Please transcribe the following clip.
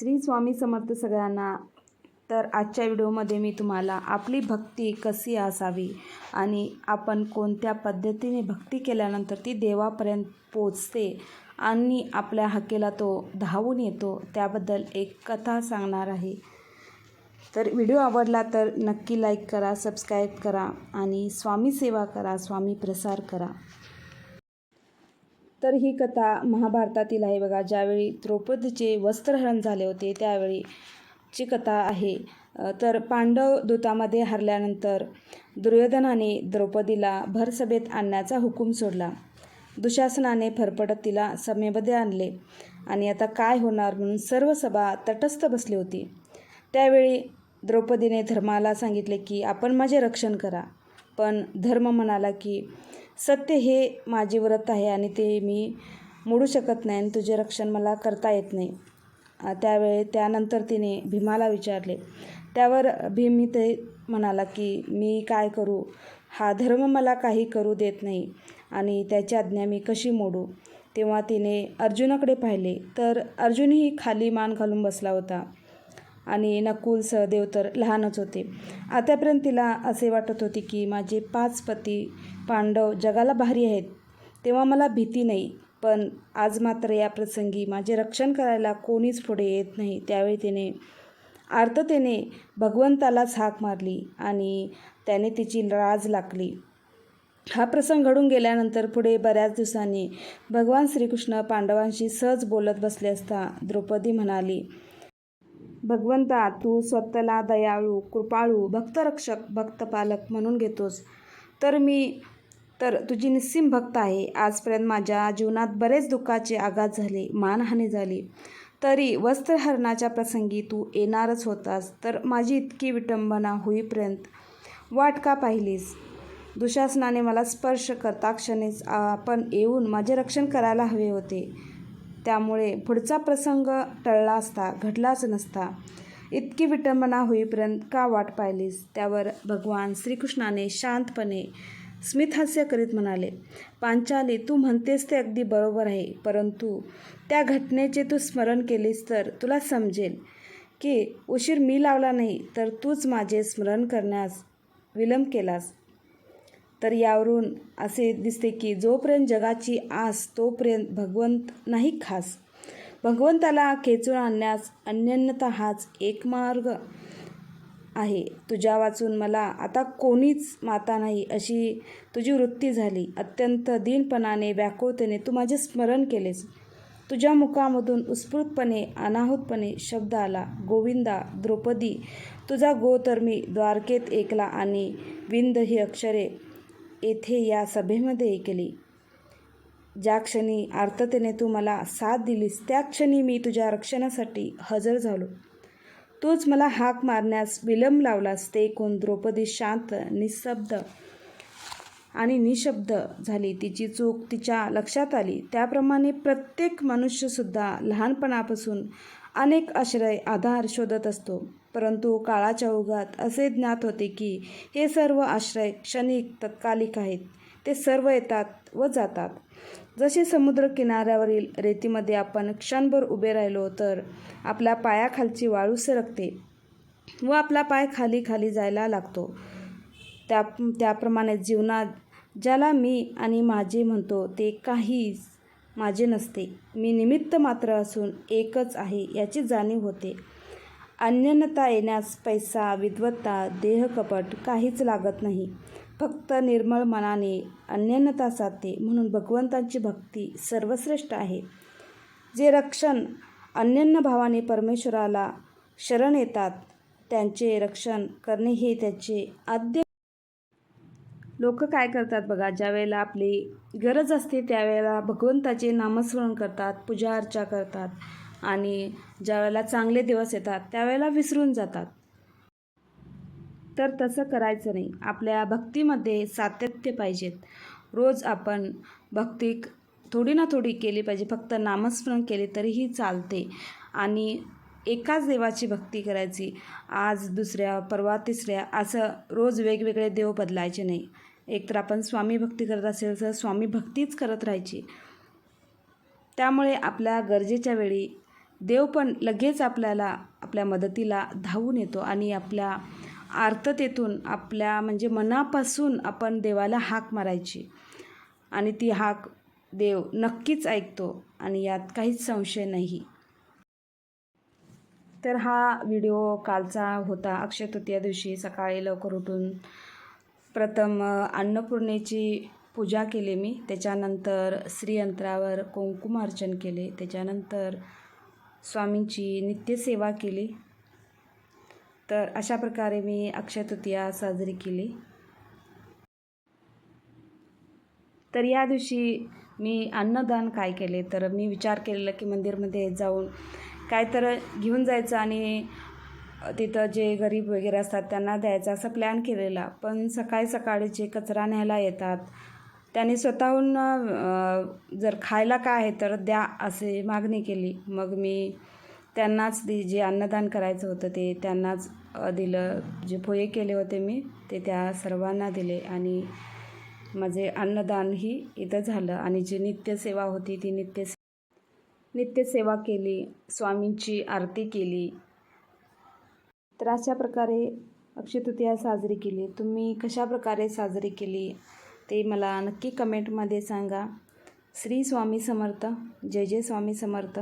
श्री स्वामी समर्थ सगळ्यांना. तर आजच्या व्हिडिओमध्ये मी तुम्हाला आपली भक्ती कशी असावी आणि आपण कोणत्या पद्धतीने भक्ती केल्यानंतर ती देवापर्यंत पोचते आणि आपल्या हाकेला तो धावून येतो त्याबद्दल एक कथा सांगणार आहे. तर व्हिडिओ आवडला तर नक्की लाईक करा सबस्क्राईब करा आणि स्वामी सेवा करा स्वामी प्रसार करा. तर ही कथा महाभारतातील आहे बघा. ज्यावेळी द्रौपदीचे वस्त्रहरण झाले होते त्यावेळी ची कथा आहे. तर पांडव दूतामध्ये हरल्यानंतर दुर्योधनाने द्रौपदीला भरसभेत आणण्याचा हुकूम सोडला. दुशासनाने फरफटत तिला सभेमध्ये आणले. आणि आता काय होणार म्हणून सर्व सभा तटस्थ बसली होती. त्यावेळी द्रौपदीने धर्माला सांगितले की आपण माझे रक्षण करा. पण धर्म म्हणाला की सत्य हे माझे व्रत आहे आणि ते मी मोडू शकत नाही आणि तुझे रक्षण मला करता येत नाही. त्यावेळी त्यानंतर तिने भीमाला विचारले. त्यावर भीम ते म्हणाला की मी काय करू? हा धर्म मला काही करू देत नाही आणि त्याची आज्ञा मी कशी मोडू? तेव्हा तिने अर्जुनाकडे पाहिले. तर अर्जुनही खाली मान घालून बसला होता. आणि नकुल सहदेव तर लहानच होते. आतापर्यंत तिला असे वाटत होते की माझे पाच पती पांडव जगाला भारी आहेत तेव्हा मला भीती नाही. पण आज मात्र या प्रसंगी माझे रक्षण करायला कोणीच पुढे येत नाही. त्यावेळी तिने आर्ततेने भगवंतालाच हाक मारली आणि त्याने तिची राज लागली हा प्रसंग घडून गेल्यानंतर पुढे बऱ्याच दिवसांनी भगवान श्रीकृष्ण पांडवांशी सहज बोलत बसले असता द्रौपदी म्हणाली भगवंता तू स्वतःला दयाळू कृपाळू भक्तरक्षक भक्तपालक म्हणून घेतोस. तर मी तर तुझी निस्सीम भक्त आहे. आजपर्यंत माझ्या जीवनात बरेच दुःखाचे आघात झाले मानहानी झाली. तरी वस्त्रहरणाच्या प्रसंगी तू येणारच होतास. तर माझी इतकी विटंबना होईपर्यंत वाट का पाहिलीस? दुशासनाने मला स्पर्श करता क्षणीच आपण येऊन माझे रक्षण करायला हवे होते. त्यामुळे पुढचा प्रसंग टळला असता घडलाच नसता. इतकी विटंबना होईपर्यंत का वाट पाहिलीस? त्यावर भगवान श्रीकृष्णाने शांतपणे स्मितहास्य करीत म्हणाले पांचाली तू म्हणतेस ते अगदी बरोबर आहे परंतु त्या घटनेचे तू स्मरण केलीस तर तुला समजेल की उशीर मी लावला नाही तर तूच माझे स्मरण करण्यास विलंब केलास. तर यावरून असे दिसते की जोपर्यंत जगाची आस तोपर्यंत भगवंत नाही खास. भगवंताला खेचून आणण्यास अन्यन्यता हाच एक मार्ग आहे. तुझ्या वाचून मला आता कोणीच माता नाही अशी तुझी वृत्ती झाली. अत्यंत दीनपणाने व्याकुळतेने तू माझे स्मरण केलेस. तुझ्या मुखामधून उत्स्फूर्तपणे अनाहूतपणे शब्द आला गोविंदा द्रौपदी तुझा गो तर मी द्वारकेत एकला आणि विंद ही अक्षरे येथे या सभेमध्ये ऐकली ज्या क्षणी आर्ततेने तू मला साथ दिलीस त्या क्षणी मी तुझ्या रक्षणासाठी हजर झालो. तूच मला हाक मारण्यास विलंब लावलास ते कोण द्रौपदी शांत निशब्द आणि निशब्द झाली. तिची चूक तिच्या लक्षात आली. त्याप्रमाणे प्रत्येक मनुष्यसुद्धा लहानपणापासून अनेक आश्रय आधार शोधत असतो. परंतु काळाच्या ओघात असे ज्ञात होते की हे सर्व आश्रय क्षणिक तत्कालिक आहेत. ते सर्व येतात व जातात. जसे समुद्र किनाऱ्यावरील रेतीमध्ये आपण क्षणभर उभे राहिलो तर आपल्या पायाखालची वाळू सरकते व आपला पाय खाली खाली जायला लागतो. त्या त्याप्रमाणे जीवनात ज्याला मी आणि माझे म्हणतो ते काहीच माझे नसते. मी निमित्त मात्र असून एकच आहे याची जाणीव होते. अन्यनता येण्यास पैसा विद्वत्ता देहकपट काहीच लागत नाही. फक्त निर्मळ मनाने अन्यनता साधते म्हणून भगवंतांची भक्ती सर्वश्रेष्ठ आहे. जे रक्षण अन्यन्य भावाने परमेश्वराला शरण येतात त्यांचे रक्षण करणे हे त्याचे आद्य लोक काय करतात बघा ज्या वेळेला आपली गरज असते त्यावेळेला भगवंताचे नामस्मरण करतात पूजा अर्चा करतात आणि ज्या वेळेला चांगले दिवस येतात त्यावेळेला विसरून जातात. तर तसं करायचं नाही. आपल्या भक्तीमध्ये सातत्य पाहिजेत. रोज आपण भक्ती थोडी ना थोडी केली पाहिजे फक्त नामस्मरण केले तरीही चालते. आणि एकाच देवाची भक्ती करायची आज दुसऱ्या परवा तिसऱ्या असं रोज वेगवेगळे देव बदलायचे नाही. एकतर आपण स्वामी भक्ती करत असेल तर स्वामी भक्तीच करत राहायची. त्यामुळे आपल्या गरजेच्या वेळी देव पण लगेच आपल्याला आपल्या मदतीला धावून येतो आणि आपल्या आर्ततेतून आपल्या म्हणजे मनापासून आपण देवाला हाक मारायची. आणि ती हाक देव नक्कीच ऐकतो आणि यात काहीच संशय नाही. तर हा व्हिडिओ कालचा होता. अक्षय तृतीया दिवशी सकाळी लवकर उठून प्रथम अन्नपूर्णेची पूजा केली मी. त्याच्यानंतर श्रीयंत्रावर कुंकुमार्चन केले. त्याच्यानंतर स्वामींची नित्यसेवा केली. तर अशा प्रकारे मी अक्षय तृतीया साजरी केली. तर या दिवशी मी अन्नदान काय केले? तर मी विचार केलेला की मंदिरमध्ये जाऊन काय तर घेऊन जायचं आणि तिथं जे गरीब वगैरे असतात त्यांना द्यायचा असा प्लॅन केलेला. पण सकाळी सकाळी जे कचरा न्यायला येतात त्यांनी स्वतःहून जर खायला काय आहे तर द्या असे मागणी केली. मग मी त्यांनाच दि जे अन्नदान करायचं होतं ते त्यांनाच दिलं. जे पोहे केले होते मी ते त्या सर्वांना दिले. आणि माझे अन्नदानही इथं झालं. आणि जी नित्यसेवा होती ती नित्यसे नित्यसेवा केली. स्वामींची आरती केली. तर अशा प्रकारे अक्षय तृतीया साजरी केली. तुम्ही कशा प्रकारे साजरी केली ते मला नक्की कमेंटमध्ये सांगा. श्री स्वामी समर्थ. जय जय स्वामी समर्थ.